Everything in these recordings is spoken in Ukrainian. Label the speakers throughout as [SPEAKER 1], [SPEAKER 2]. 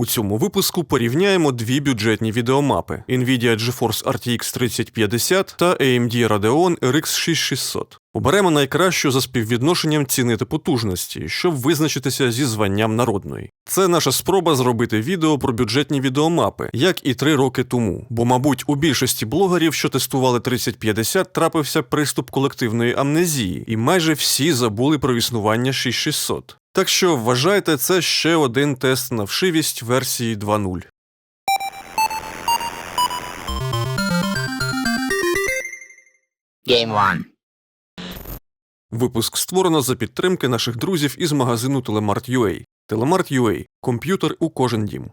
[SPEAKER 1] У цьому випуску порівняємо дві бюджетні відеомапи Nvidia GeForce RTX 3050 та AMD Radeon RX 6600. Оберемо найкращу за співвідношенням ціни та потужності, щоб визначитися зі званням народної. Це наша спроба зробити відео про бюджетні відеомапи, як і три роки тому. Бо, мабуть, у більшості блогерів, що тестували 3050, трапився приступ колективної амнезії, і майже всі забули про існування 6600. Так що вважайте це ще один тест на вшивість версії 2.0.
[SPEAKER 2] Game one.
[SPEAKER 1] Випуск створено за підтримки наших друзів із магазину Telemart.ua. Telemart.ua – комп'ютер у кожен дім.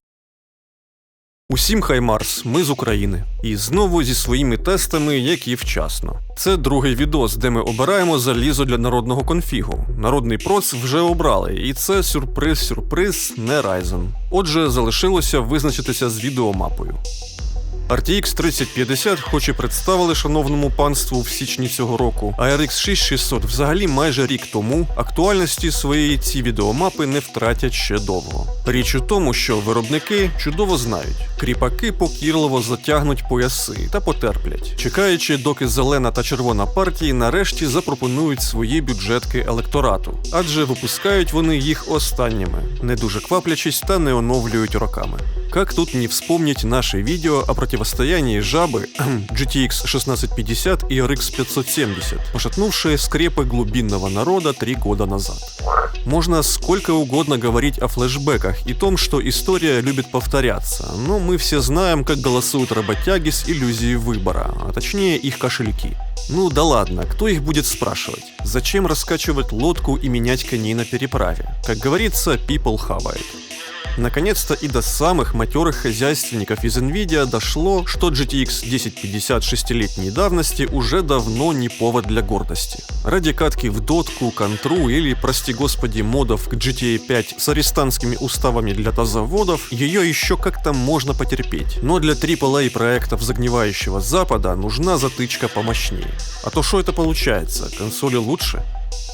[SPEAKER 1] Усім хай Марс, ми з України. І знову зі своїми тестами, які вчасно. Це другий відос, де ми обираємо залізо для народного конфігу. Народний проц вже обрали, і це сюрприз-сюрприз, не Ryzen. Отже, залишилося визначитися з відеомапою. RTX 3050 хоч і представили шановному панству в січні цього року, а RX 6600 взагалі майже рік тому актуальності своєї ці відеомапи не втратять ще довго. Річ у тому, що виробники чудово знають, кріпаки покірливо затягнуть пояси та потерплять, чекаючи, доки зелена та червона партії нарешті запропонують свої бюджетки електорату, адже випускають вони їх останніми, не дуже кваплячись та не оновлюють роками. Как тут не вспомнить наше видео о противостоянии жабы GTX 1650 и RX 570, пошатнувшие скрепы глубинного народа три года назад. Можно сколько угодно говорить о флешбеках и том, что история любит повторяться, но мы все знаем, как голосуют работяги с иллюзией выбора, а точнее их кошельки. Ну да ладно, кто их будет спрашивать? Зачем раскачивать лодку и менять коней на переправе? Как говорится, people хавает. Наконец-то и до самых матерых хозяйственников из Nvidia дошло, что GTX 1050 шестилетней давности уже давно не повод для гордости. Ради катки в дотку, контру или, прости господи, модов к GTA 5 с арестантскими уставами для тазоводов ее еще как-то можно потерпеть. Но для AAA проектов загнивающего Запада нужна затычка помощнее. А то что это получается? Консоли лучше?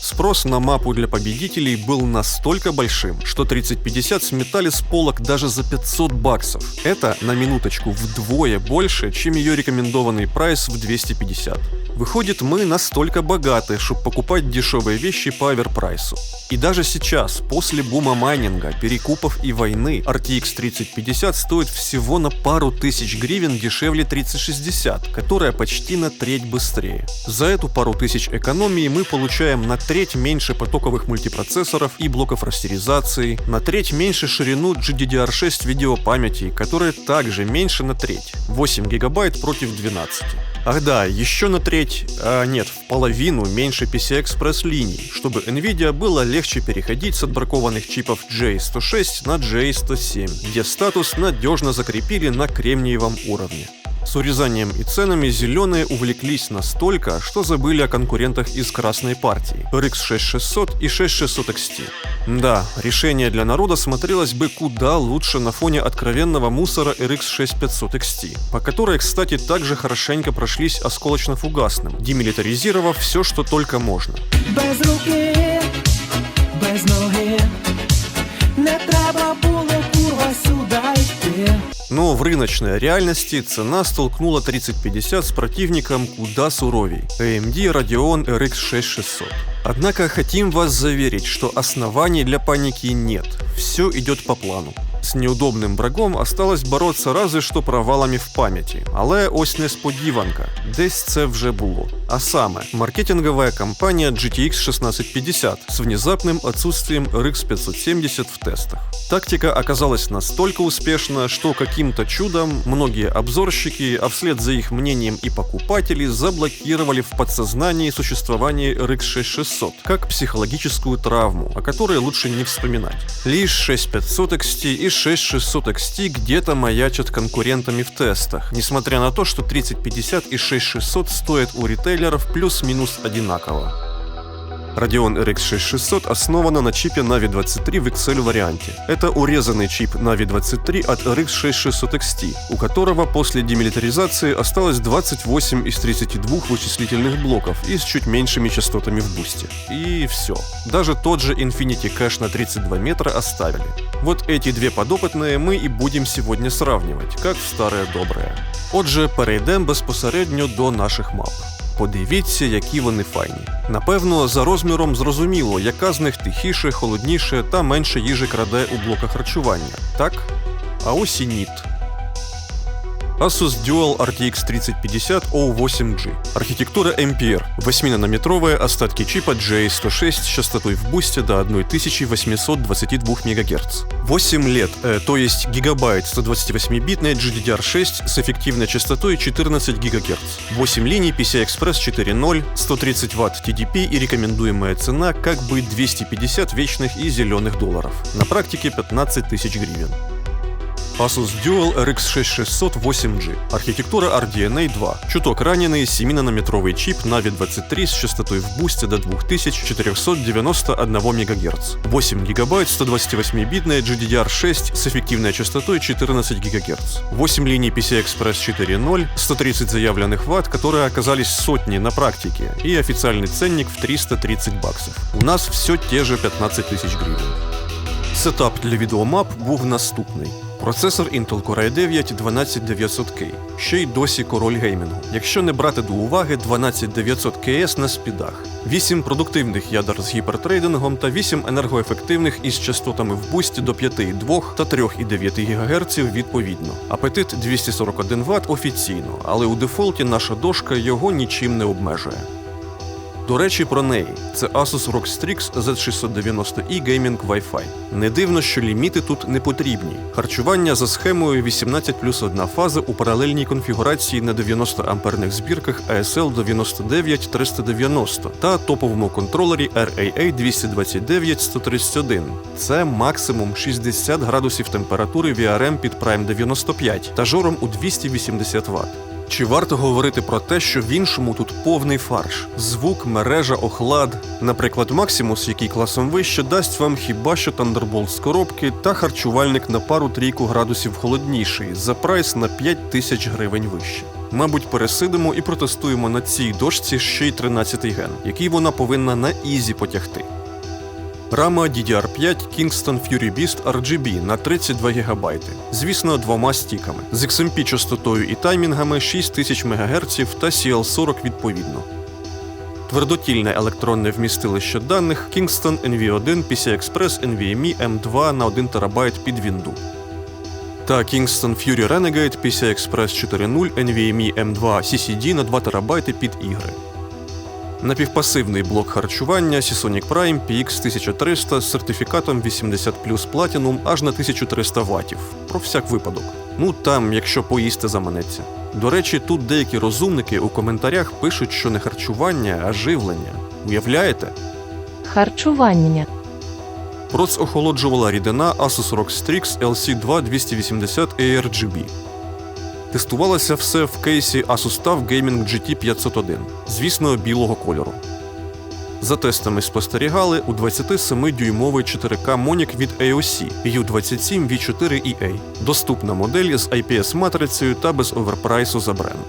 [SPEAKER 1] Спрос на мапу для победителей был настолько большим, что 3050 сметали с полок даже за 500 баксов. Это, на минуточку, вдвое больше, чем ее рекомендованный прайс в 250. Выходит, мы настолько богаты, чтобы покупать дешевые вещи по оверпрайсу. И даже сейчас, после бума майнинга, перекупов и войны, RTX 3050 стоит всего на пару тысяч гривен дешевле 3060, которая почти на треть быстрее. За эту пару тысяч экономии мы получаем на треть меньше потоковых мультипроцессоров и блоков растеризации, на треть меньше ширину GDDR6 видеопамяти, которая также меньше на треть, 8 гигабайт против 12. Ах да, еще на треть, а нет, в половину меньше PCI-Express линий, чтобы NVIDIA было легче переходить с отбракованных чипов J106 на J107, где статус надежно закрепили на кремниевом уровне. С урезанием и ценами зеленые увлеклись настолько, что забыли о конкурентах из красной партии RX 6600 и 6600 XT. Да, решение для народа смотрелось бы куда лучше на фоне откровенного мусора RX 6500 XT, по которой, кстати, также хорошенько прошлись осколочно-фугасным, демилитаризировав все, что только можно.
[SPEAKER 3] без руки, без ноги,
[SPEAKER 1] Но в рыночной реальности цена столкнула 3050 с противником куда суровей – AMD Radeon RX 6600. Однако хотим вас заверить, что оснований для паники нет, все идет по плану. З неудобним врагом осталось бороться разве що провалами в пам'яті, але ось несподіванка, десь це вже було. А саме, маркетинговая компания GTX 1650 с внезапным отсутствием RX 570 в тестах. Тактика оказалась настолько успешна, что каким-то чудом многие обзорщики, а вслед за их мнением и покупатели, заблокировали в подсознании существование RX 6600 как психологическую травму, о которой лучше не вспоминать. Лишь 6500 XT и 6600 XT где-то маячат конкурентами в тестах, несмотря на то, что 3050 и 6600 стоят у ритейлеров плюс-минус одинаково. Radeon RX 6600 основана на чипе Navi 23 в XL варианте. Это урезанный чип Navi 23 от RX 6600 XT, у которого после демилитаризации осталось 28 из 32 вычислительных блоков и с чуть меньшими частотами в бусте. И все. Даже тот же Infinity Cache на 32 метра оставили. Вот эти две подопытные мы и будем сьогодні сравнювати, як в старе добре. Отже, перейдемо безпосередньо до наших мап. Подивіться, які вони файні. Напевно, за розміром зрозуміло, яка з них тихіше, холодніше та менше їжі краде у блоках харчування, так? А ось і ніт. Asus Dual RTX 3050 O8G. Архитектура MPR. 8-нанометровые остатки чипа J106 с частотой в бусте до 1822 МГц. 8 лет, э, то есть гигабайт 128-битной GDDR6 с эффективной частотой 14 ГГц. 8 линий PCI-Express 4.0, 130 Вт TDP и рекомендуемая цена как бы 250 вечных и зеленых долларов. На практике 15 тысяч гривен. Asus Dual RX 6600 8G. Архитектура RDNA 2. Чуток раненый 7-нанометровый чип Navi 23 с частотой в бусте до 2491 МГц. 8 ГБ 128-битная GDDR6 с эффективной частотой 14 ГГц. 8 линий PCI-Express 4.0, 130 заявленных ватт, которые оказались сотни на практике, и официальный ценник в 330 баксов. У нас все те же 15 тысяч гривен. Сетап для відеомап був наступний. Процесор Intel Core i9 12900K, ще й досі король геймінгу. Якщо не брати до уваги 12900 KS на спідах, 8 продуктивних ядер з гіпертрейдингом та 8 енергоефективних із частотами в бусті до 5,2 та 3,9 ГГц відповідно. Апетит 241 Вт офіційно, але у дефолті наша дошка його нічим не обмежує. До речі, про неї це Asus ROG Strix Z690i Gaming Wi-Fi. Не дивно, що ліміти тут не потрібні. Харчування за схемою 18 плюс 1 фаза у паралельній конфігурації на 90 амперних збірках ASL 99390 та топовому контролері RAA 229 131. Це максимум 60 градусів температури VRM під Prime 95 та жором у 280 Вт. Чи варто говорити про те, що в іншому тут повний фарш? Звук, мережа, охлад. Наприклад, Maximus, який класом вище, дасть вам хіба що Thunderbolt з коробки та харчувальник на пару трійку градусів холодніший за прайс на 5 тисяч гривень вище. Мабуть, пересидимо і протестуємо на цій дошці ще й 13-й ген, який вона повинна на ізі потягти. Рама DDR5 Kingston Fury Beast RGB на 32 ГБ. Звісно, двома стіками. З XMP частотою і таймінгами 6000 МГц та CL40 відповідно. Твердотільне електронне вмістилище даних Kingston NV1 PCI-Express NVMe M2 на 1 ТБ під Вінду. Та Kingston Fury Renegade PCI-Express 4.0 NVMe M2 CCD на 2 ТБ під ігри. Напівпасивний блок харчування Seasonic Prime PX 1300 з сертифікатом 80 плюс Platinum аж на 1300 ватів. Про всяк випадок. Ну там, якщо поїсти заманеться. До речі, тут деякі розумники у коментарях пишуть, що не харчування, а живлення. Уявляєте?
[SPEAKER 2] Харчування.
[SPEAKER 1] Процохолоджувала рідина Asus ROG Strix LC2 280 ARGB. Тестувалося все в кейсі Asus TUF Gaming GT 501, звісно, білого кольору. За тестами спостерігали у 27-дюймовий 4К Монік від AOC U27 V4 EA, доступна модель з IPS-матрицею та без оверпрайсу за бренд.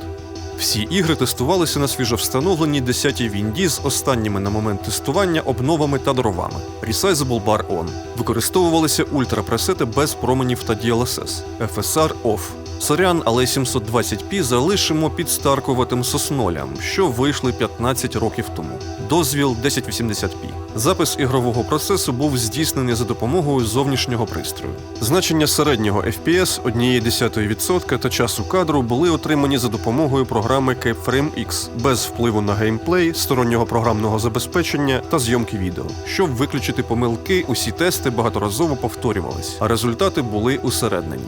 [SPEAKER 1] Всі ігри тестувалися на свіжовстановленій 10-й Вінді з останніми на момент тестування обновами та дровами. Resizable Bar On. Використовувалися ультрапресети без променів та DLSS. FSR OFF. Сорян, але 720p залишимо підстаркуватим соснолям, що вийшли 15 років тому. Дозвіл 1080p. Запис ігрового процесу був здійснений за допомогою зовнішнього пристрою. Значення середнього FPS, 1,1% та часу кадру були отримані за допомогою програми CapFrame X без впливу на геймплей, стороннього програмного забезпечення та зйомки відео. Щоб виключити помилки, усі тести багаторазово повторювались, а результати були усереднені.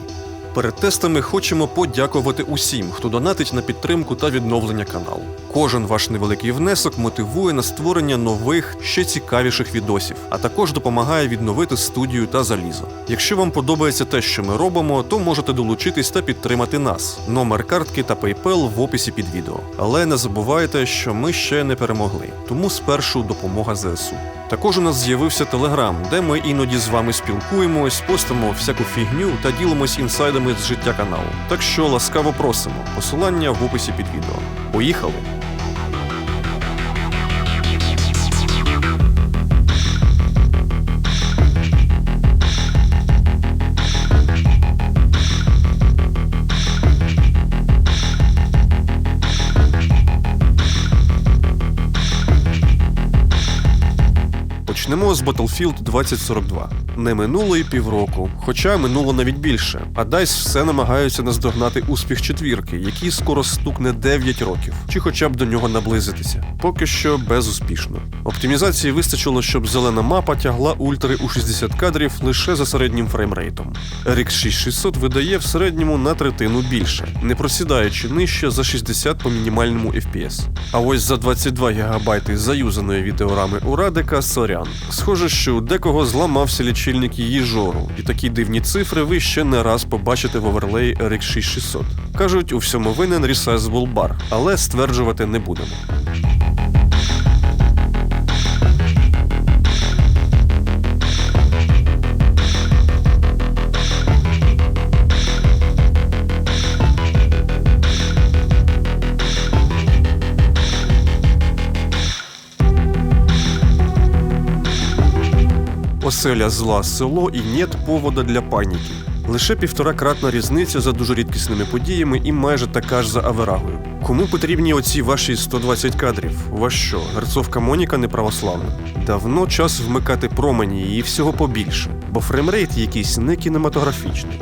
[SPEAKER 1] Перед тестами хочемо подякувати усім, хто донатить на підтримку та відновлення каналу. Кожен ваш невеликий внесок мотивує на створення нових, ще цікавіших відосів, а також допомагає відновити студію та залізо. Якщо вам подобається те, що ми робимо, то можете долучитись та підтримати нас. Номер картки та PayPal в описі під відео. Але не забувайте, що ми ще не перемогли, тому спершу допомога ЗСУ. Також у нас з'явився Телеграм, де ми іноді з вами спілкуємось, постимо всяку фігню та ділимось інсайдами з життя каналу. Так що ласкаво просимо. Посилання в описі під відео. Поїхали! Почнемо з Battlefield 2042. Не минуло й півроку, хоча минуло навіть більше. А DICE все намагаються наздогнати успіх четвірки, який скоро стукне 9 років, чи хоча б до нього наблизитися. Поки що безуспішно. Оптимізації вистачило, щоб зелена мапа тягла ультри у 60 кадрів лише за середнім фреймрейтом. RX 6600 видає в середньому на третину більше, не просідаючи нижче за 60 по мінімальному FPS. А ось за 22 ГБ заюзаної відеорами у Радика сорян. Схоже, що у декого зламався лічильник її жору, і такі дивні цифри ви ще не раз побачите в оверлеї RX 6600. Кажуть, у всьому винен Resizable Bar, але стверджувати не будемо. Оселя зла село і нет повода для паніки. Лише півторакратна різниця за дуже рідкісними подіями і майже така ж за аверагою. Кому потрібні оці ваші 120 кадрів? Вас що, герцовка Моніка не православна? Давно час вмикати промені і всього побільше, бо фреймрейт якийсь не кінематографічний.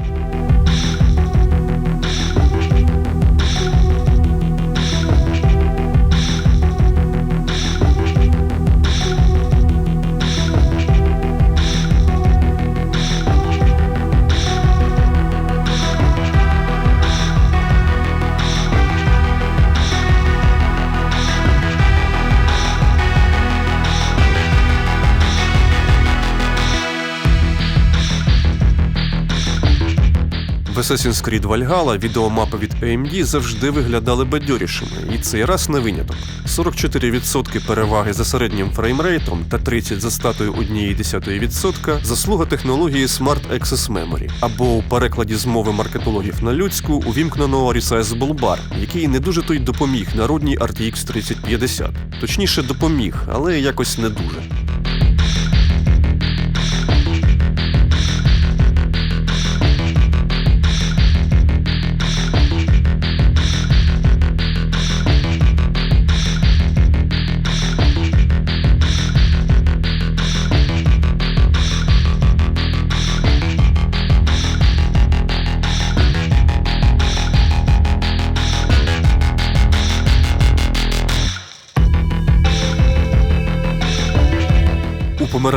[SPEAKER 1] Assassin's Creed Valhalla відеомапи від AMD завжди виглядали бадьорішими, і цей раз не виняток. 44% переваги за середнім фреймрейтом та 30% за статою 1,1% заслуга технології Smart Access Memory, або у перекладі з мови маркетологів на людську увімкненого Resizable Bar, який не дуже то й допоміг народній RTX 3050. Точніше, допоміг, але якось не дуже.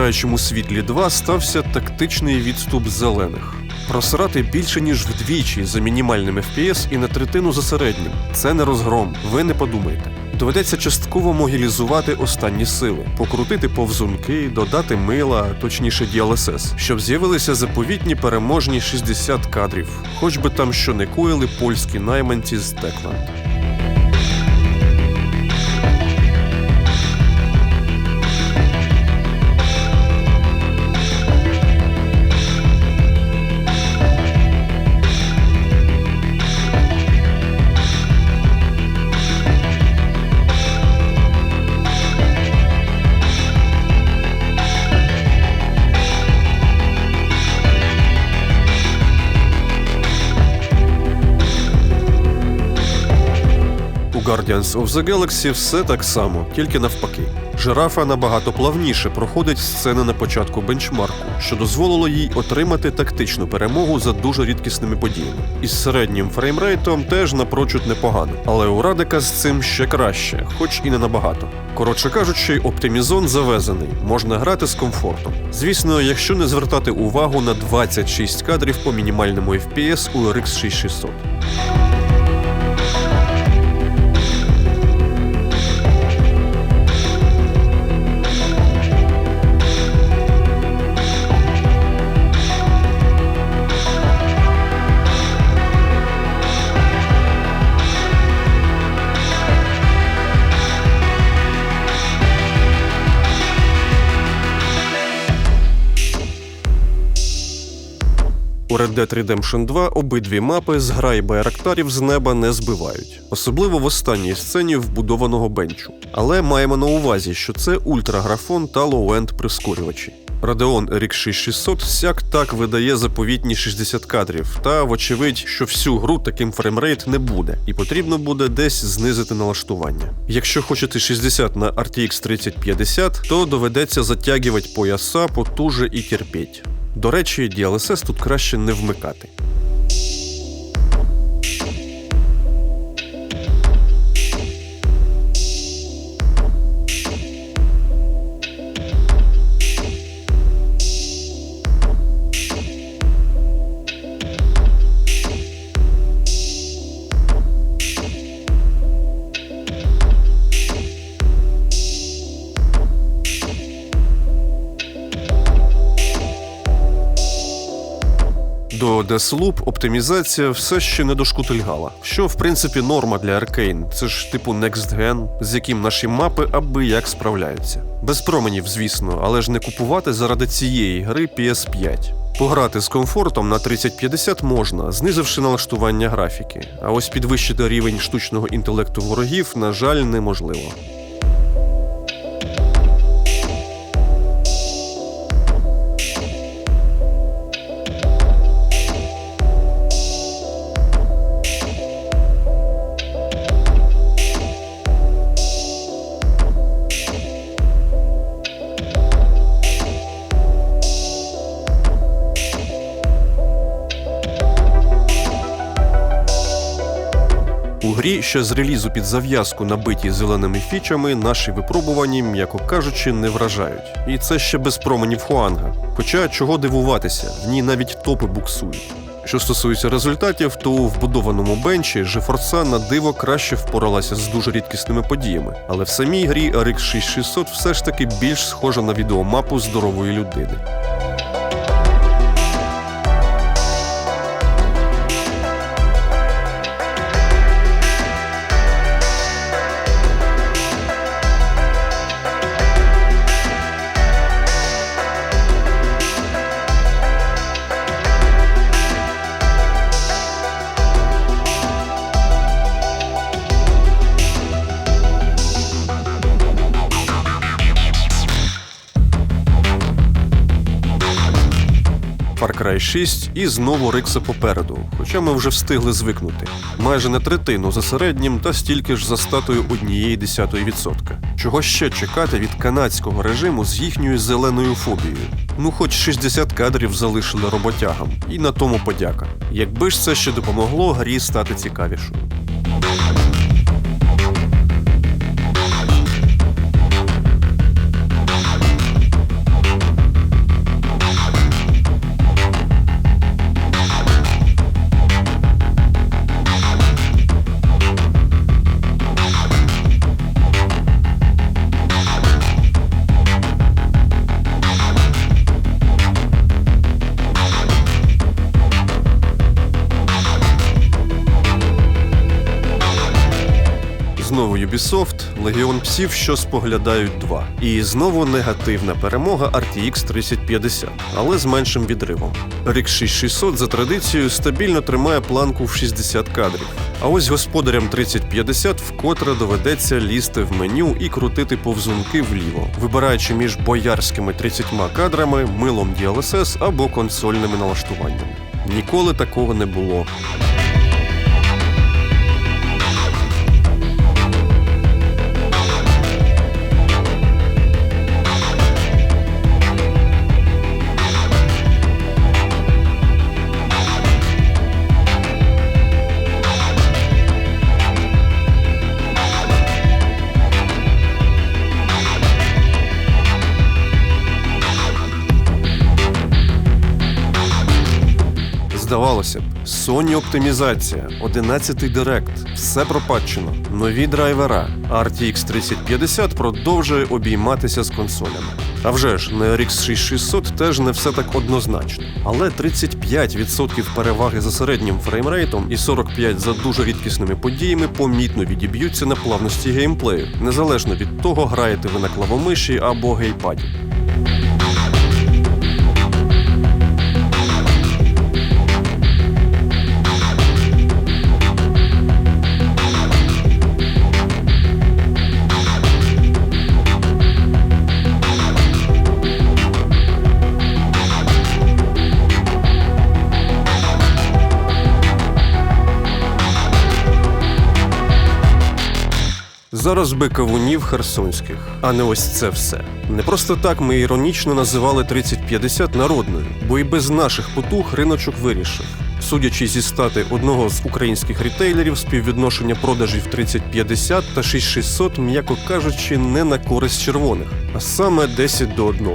[SPEAKER 1] У помираючому світлі 2 стався тактичний відступ зелених. Просрати більше ніж вдвічі за мінімальним FPS і на третину за середнім. Це не розгром, ви не подумайте. Доведеться частково могілізувати останні сили, покрутити повзунки, додати мила, точніше DLSS, щоб з'явилися заповітні переможні 60 кадрів, хоч би там що не коїли польські найманці з Текланд. Guardians of the Galaxy все так само, тільки навпаки. Жирафа набагато плавніше проходить сцени на початку бенчмарку, що дозволило їй отримати тактичну перемогу за дуже рідкісними подіями. Із середнім фреймрейтом теж напрочуд непогано, але у Радика з цим ще краще, хоч і не набагато. Коротше кажучи, оптимізон завезений, можна грати з комфортом. Звісно, якщо не звертати увагу на 26 кадрів по мінімальному FPS у RX 6600. У Red Dead Redemption 2 обидві мапи з грай байрактарів з неба не збивають, особливо в останній сцені вбудованого бенчу. Але маємо на увазі, що це ультраграфон та лоу-енд прискорювачі. Radeon RX 6600 сяк так видає заповітні 60 кадрів, та вочевидь, що всю гру таким фреймрейт не буде, і потрібно буде десь знизити налаштування. Якщо хочете 60 на RTX 3050, то доведеться затягувати пояса потуже і терпіть. До речі, DLSS тут краще не вмикати. До Deathloop оптимізація все ще не дошкутильгала, що в принципі норма для Arkane. Це ж типу Next Gen, з яким наші мапи аби як справляються. Без променів, звісно, але ж не купувати заради цієї гри PS5. Пограти з комфортом на 3050 можна, знизивши налаштування графіки, а ось підвищити рівень штучного інтелекту ворогів, на жаль, неможливо. Грі ще з релізу під зав'язку набиті зеленими фічами наші випробувані, м'яко кажучи, не вражають. І це ще без променів Хуанга. Хоча чого дивуватися, в ній навіть топи буксують. Що стосується результатів, то у вбудованому бенчі GeForce на диво краще впоралася з дуже рідкісними подіями, але в самій грі RX 6600 все ж таки більш схожа на відеомапу здорової людини. Cry 6 і знову Рикса попереду, хоча ми вже встигли звикнути. Майже на третину за середнім та стільки ж за статою однієї десятої відсотка. Чого ще чекати від канадського режиму з їхньою зеленою фобією? Ну, хоч 60 кадрів залишили роботягам, і на тому подяка. Якби ж це ще допомогло грі стати цікавішою. Легіон псів, що споглядають 2. І знову негативна перемога RTX 3050, але з меншим відривом. RX 6600 за традицією стабільно тримає планку в 60 кадрів. А ось господарям 3050 вкотре доведеться лізти в меню і крутити повзунки вліво, вибираючи між боярськими 30 кадрами, милом DLSS або консольними налаштуваннями. Ніколи такого не було. Здавалося б, Sony оптимізація, 11-й Direct, все пропатчено, нові драйвера, RTX 3050 продовжує обійматися з консолями. А вже ж, на RX 6600 теж не все так однозначно. Але 35% переваги за середнім фреймрейтом і 45% за дуже рідкісними подіями помітно відіб'ються на плавності геймплею, незалежно від того, граєте ви на клавомиші або гейпаді. Зараз би кавунів херсонських, а не ось це все. Не просто так ми іронічно називали 3050 народною, бо і без наших потуг риночок вирішив. Судячи зі стати одного з українських рітейлерів, співвідношення продажів 3050 та 6600, м'яко кажучи, не на користь червоних, а саме 10 до 1.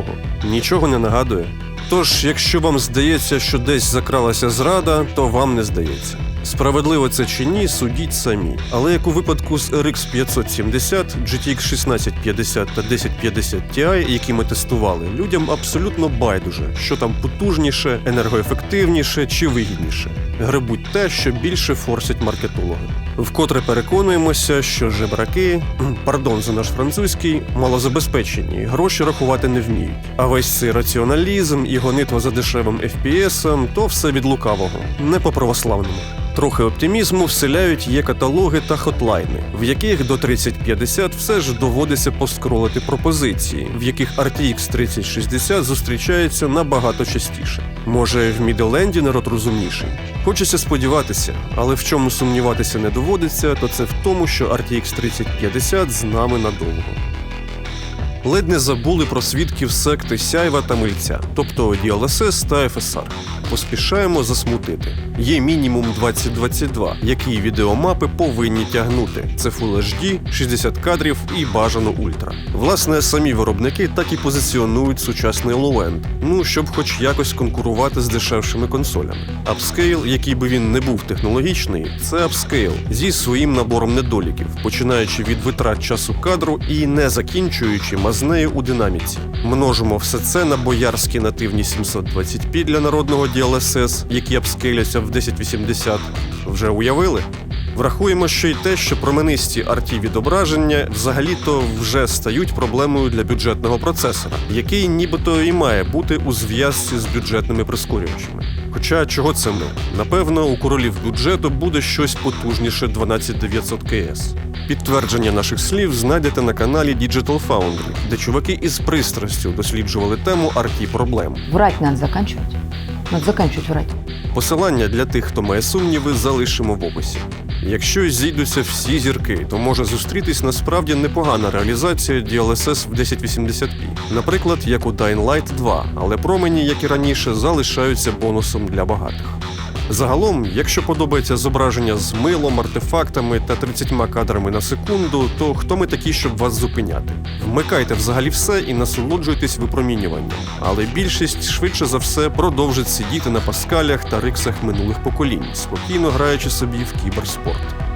[SPEAKER 1] Нічого не нагадує. Тож, якщо вам здається, що десь закралася зрада, то вам не здається. Справедливо це чи ні, судіть самі. Але як у випадку з RX 570, GTX 1650 та 1050 Ti, які ми тестували, людям абсолютно байдуже, що там потужніше, енергоефективніше чи вигідніше. Гребуть те, що більше форсять маркетологи. Вкотре переконуємося, що жебраки, пардон за наш французький, малозабезпечені, гроші рахувати не вміють. А весь цей раціоналізм і гонитва за дешевим FPS – то все від лукавого, не по православному. Трохи оптимізму вселяють є каталоги та хотлайни, в яких до 3050 все ж доводиться поскролити пропозиції, в яких RTX 3060 зустрічається набагато частіше. Може, в Мідленді народ розумніший? Хочеться сподіватися, але в чому сумніватися не доводиться, то це в тому, що RTX 3050 з нами надовго. Ледь не забули про свідків секти Сяйва та Мильця, тобто DLSS та FSR. Поспішаємо засмутити. Є мінімум 2022, який відеомапи повинні тягнути. Це Full HD, 60 кадрів і бажано ультра. Власне, самі виробники так і позиціонують сучасний low-end, ну щоб хоч якось конкурувати з дешевшими консолями. Апскейл, який би він не був технологічний, це апскейл зі своїм набором недоліків, починаючи від витрат часу кадру і не закінчуючи мазнею у динаміці. Множимо все це на боярські нативні 720p для народного DLSS, які апскейляться в 1080. Вже уявили? Врахуємо ще й те, що променисті RT відображення взагалі-то вже стають проблемою для бюджетного процесора, який нібито і має бути у зв'язці з бюджетними прискорювачами. Хоча чого це ми? Напевно, у королів бюджету буде щось потужніше 12900 КС. Підтвердження наших слів знайдете на каналі Digital Foundry, де чуваки із пристрастю досліджували тему RT проблем.
[SPEAKER 4] Врать надо заканчивать. Надо заканчивать врать.
[SPEAKER 1] Посилання для тих, хто має сумніви, залишимо в описі. Якщо зійдуться всі зірки, то може зустрітись насправді непогана реалізація DLSS в 1080p. Наприклад, як у Dying Light 2, але промені, як і раніше, залишаються бонусом для багатих. Загалом, якщо подобається зображення з милом, артефактами та 30 кадрами на секунду, то хто ми такі, щоб вас зупиняти? Вмикайте взагалі все і насолоджуйтесь випромінюванням. Але більшість швидше за все продовжить сидіти на паскалях та риксах минулих поколінь, спокійно граючи собі в кіберспорт.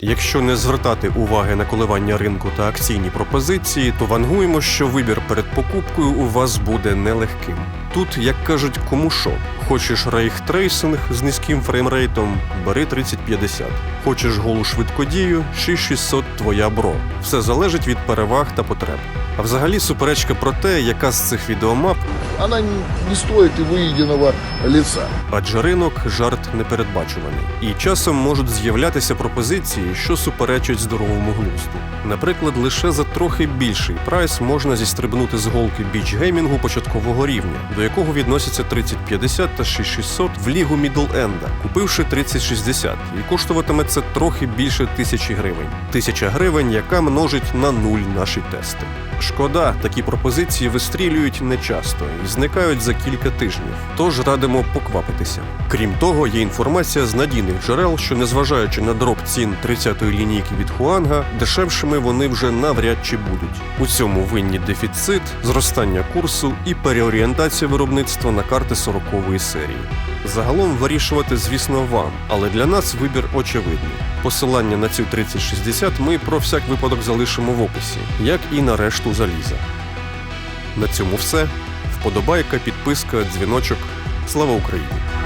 [SPEAKER 1] Якщо не звертати уваги на коливання ринку та акційні пропозиції, то вангуємо, що вибір перед покупкою у вас буде нелегким. Тут, як кажуть, кому що. Хочеш рейхтрейсинг з низьким фреймрейтом, бери 3050. Хочеш голу швидкодію, 6600 твоя бро. Все залежить від переваг та потреб. А взагалі суперечка про те, яка з цих відеомап,
[SPEAKER 5] она не не стоит выеденного лица.
[SPEAKER 1] адже ринок жарт непередбачуваний. І часом можуть з'являтися пропозиції, що суперечать здоровому глузду. Наприклад, лише за трохи більший прайс можна зістрибнути з голки біч-геймінгу початкового рівня, до якого відносяться 3050 та 6600 в лігу мідл-енда, купивши 3060, і коштуватиме це трохи більше тисячі гривень. Тисяча гривень, яка множить на нуль наші тести. Шкода, такі пропозиції вистрілюють нечасто і зникають за кілька тижнів. Тож радимо поквапитися. Крім того, є інформація з надійних джерел, що незважаючи на дроп цін 30-ї лінійки від Хуанга, дешевшими вони вже навряд чи будуть. У цьому винні дефіцит, зростання курсу і переорієнтація виробництва на карти 40-ї серії. Загалом вирішувати, звісно, вам, але для нас вибір очевидний. Посилання на цю 3060 ми про всяк випадок залишимо в описі, як і на решту заліза. На цьому все. Вподобайка, підписка, дзвіночок. Слава Україні!